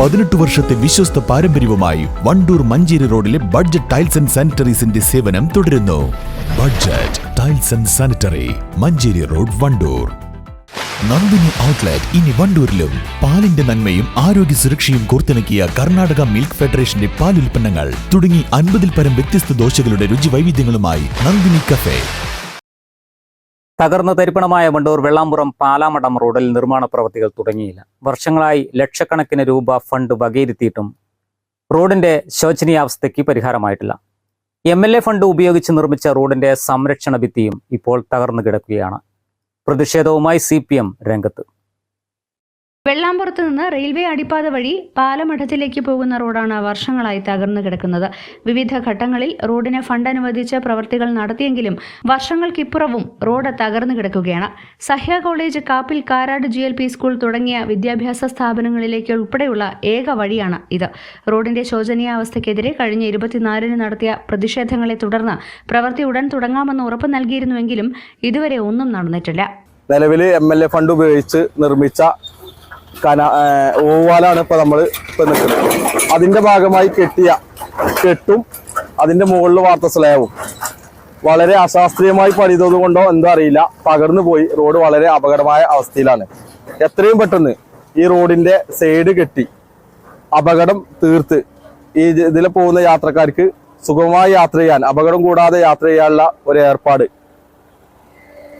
പതിനെട്ട് വർഷത്തെ വിശ്വസ്ത പാരമ്പര്യവുമായി വണ്ടൂർ മഞ്ചേരി റോഡിലെ ബഡ്ജറ്റ് ടൈൽസ് ആൻഡ് സാനിറ്ററീസിന്റെ സേവനം തുടരുന്നു. Budget tiles and sanitary Manjeri road Wandoor. Nandini outlet ഇനി വണ്ടൂരിലും. പാലിന്റെ നന്മയും ആരോഗ്യ സുരക്ഷയും കോർത്തിണക്കിയ കർണാടക മിൽക്ക് ഫെഡറേഷന്റെ പാൽ ഉൽപ്പന്നങ്ങൾ തുടങ്ങി അൻപതിൽ പരം വ്യത്യസ്ത ദോശകളുടെ രുചി വൈവിധ്യങ്ങളുമായി നന്ദിനി കഫേ. തകർന്ന തരിപ്പണമായ വണ്ടൂർ വെള്ളാമ്പുറം പാലാമടം റോഡിൽ നിർമ്മാണ പ്രവൃത്തികൾ തുടങ്ങിയില്ല. വർഷങ്ങളായി ലക്ഷക്കണക്കിന് രൂപ ഫണ്ട് വകയിരുത്തിയിട്ടും റോഡിന്റെ ശോചനീയാവസ്ഥയ്ക്ക് പരിഹാരമായിട്ടില്ല. എം എൽ എ ഫണ്ട് ഉപയോഗിച്ച് നിർമ്മിച്ച റോഡിന്റെ സംരക്ഷണ ഭിത്തിയും ഇപ്പോൾ തകർന്നു കിടക്കുകയാണ്. പ്രതിഷേധവുമായി സി രംഗത്ത്. വെള്ളാമ്പുറത്ത് നിന്ന് റെയിൽവേ അടിപ്പാത വഴി പാലമഠത്തിലേക്ക് പോകുന്ന റോഡാണ് വർഷങ്ങളായി തകർന്നു കിടക്കുന്നത്. വിവിധ ഘട്ടങ്ങളിൽ റോഡിന് ഫണ്ട് അനുവദിച്ച പ്രവർത്തികൾ നടത്തിയെങ്കിലും വർഷങ്ങൾക്കിപ്പുറവും റോഡ് തകർന്നു കിടക്കുകയാണ്. Sahya college Kappil Karad G L P school തുടങ്ങിയ വിദ്യാഭ്യാസ സ്ഥാപനങ്ങളിലേക്ക് ഉൾപ്പെടെയുള്ള ഏക വഴിയാണ് ഇത്. റോഡിന്റെ ശോചനീയാവസ്ഥയ്ക്കെതിരെ കഴിഞ്ഞ ഇരുപത്തിനാലിന് നടത്തിയ പ്രതിഷേധങ്ങളെ തുടർന്ന് പ്രവൃത്തി ഉടൻ തുടങ്ങാമെന്ന് ഉറപ്പ് നൽകിയിരുന്നുവെങ്കിലും ഇതുവരെ ഒന്നും നടന്നിട്ടില്ല. നിലവിൽ എം എൽ എ ഫണ്ട് ഉപയോഗിച്ച് നിർമ്മിച്ച കന ഓവാലാണ് ഇപ്പോൾ നമ്മൾ ഇപ്പോൾ നിൽക്കുന്നത് അതിന്റെ ഭാഗമായി കെട്ടിയ കെട്ടും അതിന്റെ മുകളിൽ വാർത്ത സ്ലേവും വളരെ അശാസ്ത്രീയമായി പണിതത് കൊണ്ടോ എന്തോ അറിയില്ല. തകർന്നു പോയി. റോഡ് വളരെ അപകടമായ അവസ്ഥയിലാണ്. എത്രയും പെട്ടെന്ന് ഈ റോഡിന്റെ സൈഡ് കെട്ടി അപകടം തീർത്ത് ഈ ഇതിൽ പോകുന്ന യാത്രക്കാർക്ക് സുഖമായി യാത്ര ചെയ്യാൻ അപകടം കൂടാതെ യാത്ര ചെയ്യാനുള്ള ഒരു ഏർപ്പാട്.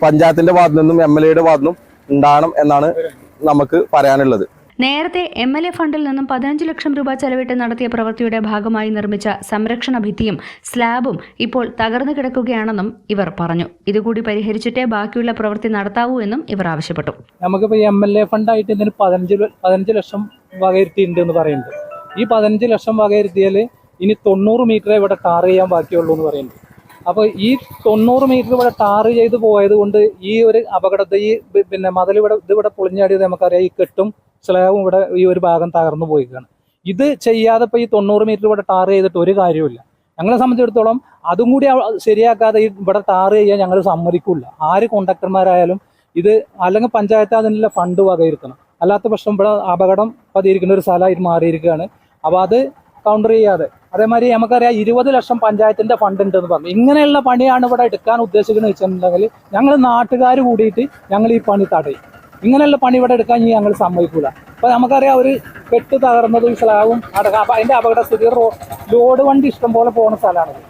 പഞ്ചായത്തിന്റെ ഭാഗത്തു നിന്നും എം എൽ എയുടെ ഭാഗത്തു നിന്നും ഉണ്ടാകണം എന്നാണ് നമുക്ക് പറയാനുള്ളത്. നേരത്തെ എം എൽ എ ഫണ്ടിൽ നിന്നും പതിനഞ്ച് ലക്ഷം രൂപ ചെലവിട്ട് നടത്തിയ പ്രവൃത്തിയുടെ ഭാഗമായി നിർമ്മിച്ച സംരക്ഷണ ഭിത്തിയും സ്ലാബും ഇപ്പോൾ തകർന്നു കിടക്കുകയാണെന്നും ഇവർ പറഞ്ഞു. ഇതുകൂടി പരിഹരിച്ചിട്ടേ ബാക്കിയുള്ള പ്രവൃത്തി നടത്താവൂ എന്നും ഇവർ ആവശ്യപ്പെട്ടു. നമുക്കിപ്പോൾ എം എൽ എ ഫണ്ടായിട്ട് ഇതിന് പതിനഞ്ച് പതിനഞ്ച് ലക്ഷം വകയിരുത്തിയിട്ടുണ്ട് എന്ന് പറയുന്നുണ്ട്. ഈ പതിനഞ്ച് ലക്ഷം വകയിരുത്തിയാൽ ഇനി തൊണ്ണൂറ് മീറ്റർ ഇവിടെ ടാർ ചെയ്യാൻ ബാക്കിയുള്ളൂ എന്ന് പറയുന്നുണ്ട്. അപ്പോൾ ഈ തൊണ്ണൂറ് മീറ്റർ ഇവിടെ ടാർ ചെയ്ത് പോയത് കൊണ്ട് ഈ ഒരു അപകടത്തെ ഈ പിന്നെ മതിൽ ഇവിടെ ഇതിവിടെ പൊളിഞ്ഞാടിയത് നമുക്കറിയാം ഈ കെട്ടും സ്ലാബും ഇവിടെ ഈ ഒരു ഭാഗം തകർന്നു പോയിക്കാണ്. ഇത് ചെയ്യാതെ ഇപ്പൊ ഈ തൊണ്ണൂറ് മീറ്റർ ഇവിടെ ടാർ ചെയ്തിട്ട് ഒരു കാര്യമില്ല ഞങ്ങളെ സംബന്ധിച്ചിടത്തോളം അതും കൂടി ശരിയാക്കാതെ ഈ ഇവിടെ ടാർ ചെയ്യാൻ ഞങ്ങൾ സമ്മതിക്കില്ല ആര് കോണ്ടാക്ടർമാരായാലും ഇത് അല്ലെങ്കിൽ പഞ്ചായത്ത് അതിനുള്ള ഫണ്ട് വകയിരുത്തണം. അല്ലാത്ത പക്ഷം ഇവിടെ അപകടം പതിയിരിക്കുന്ന ഒരു സ്ഥലമായിട്ട് മാറിയിരിക്കുകയാണ്. അപ്പോൾ അത് കൗണ്ടർ ചെയ്യാതെ അതേമാതിരി നമുക്കറിയാം ഇരുപത് ലക്ഷം പഞ്ചായത്തിന്റെ ഫണ്ട് ഉണ്ടെന്ന് പറഞ്ഞു. ഇങ്ങനെയുള്ള പണിയാണ് ഇവിടെ എടുക്കാൻ ഉദ്ദേശിക്കുന്നത് വെച്ചിട്ടുണ്ടെങ്കിൽ ഞങ്ങൾ നാട്ടുകാർ കൂടിയിട്ട് ഞങ്ങൾ ഈ പണി തടയും. ഇങ്ങനെയുള്ള പണി ഇവിടെ എടുക്കാൻ ഇനി ഞങ്ങൾ സമ്മതിക്കൂല. അപ്പൊ നമുക്കറിയാം ഒരു കെട്ട് തകർന്നതും സ്ലാവും അടക്കം അപ്പൊ അതിന്റെ അപകടസ്ഥിതി ലോഡ് വണ്ടി ഇഷ്ടം പോലെ പോകുന്ന സ്ഥലമാണത്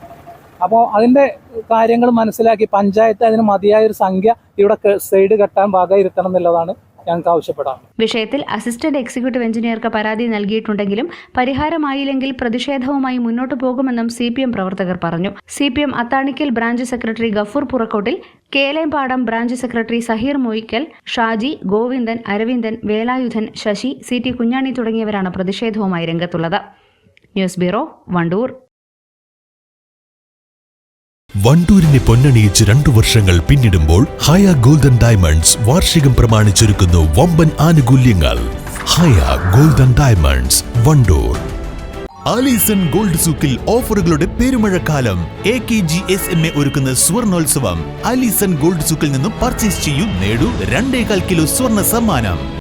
അപ്പോൾ അതിന്റെ കാര്യങ്ങൾ മനസ്സിലാക്കി പഞ്ചായത്ത് അതിന് മതിയായ ഒരു സംഖ്യ ഇവിടെ സൈഡ് കെട്ടാൻ വകയിരുത്തണം എന്നുള്ളതാണ് ഞങ്ങൾക്ക് ആവശ്യപ്പെടാം വിഷയത്തിൽ അസിസ്റ്റന്റ് എക്സിക്യൂട്ടീവ് എഞ്ചിനീയർക്ക് പരാതി നൽകിയിട്ടുണ്ടെങ്കിലും പരിഹാരമായില്ലെങ്കിൽ പ്രതിഷേധവുമായി മുന്നോട്ടു പോകുമെന്നും സി പി എം പ്രവർത്തകർ പറഞ്ഞു. C P M Athanikkal branch secretary Gafoor Purakkottil Kelempadam branch secretary Saheer Moykkal Shaji Govindan Aravindan Velayudhan Sasi C T Kunjani തുടങ്ങിയവരാണ് പ്രതിഷേധവുമായി രംഗത്തുള്ളത്. News bureau Wandoor. വണ്ടൂരിനെ പൊന്നണിയിച്ച് രണ്ടു വർഷങ്ങൾ പിന്നിടുമ്പോൾ ഹയ ഗോൾഡൻ ഡയമണ്ട്സ് വാർഷികം പ്രമാണിച്ചൊരുക്കുന്നു വമ്പൻ ആനുകൂല്യങ്ങൾ. Haya golden diamonds Wandoor. Alison gold സൂക്കിൽ ഓഫറുകളുടെ പെരുമഴക്കാലം. A K G S M A ഒരുക്കുന്ന സ്വർണോത്സവം. ആലീസൺ ഗോൾഡ് സൂക്കിൽ നിന്നും പർച്ചേസ് ചെയ്യൂ നേടൂ രണ്ടേകാൽ കിലോ സ്വർണ സമ്മാനം.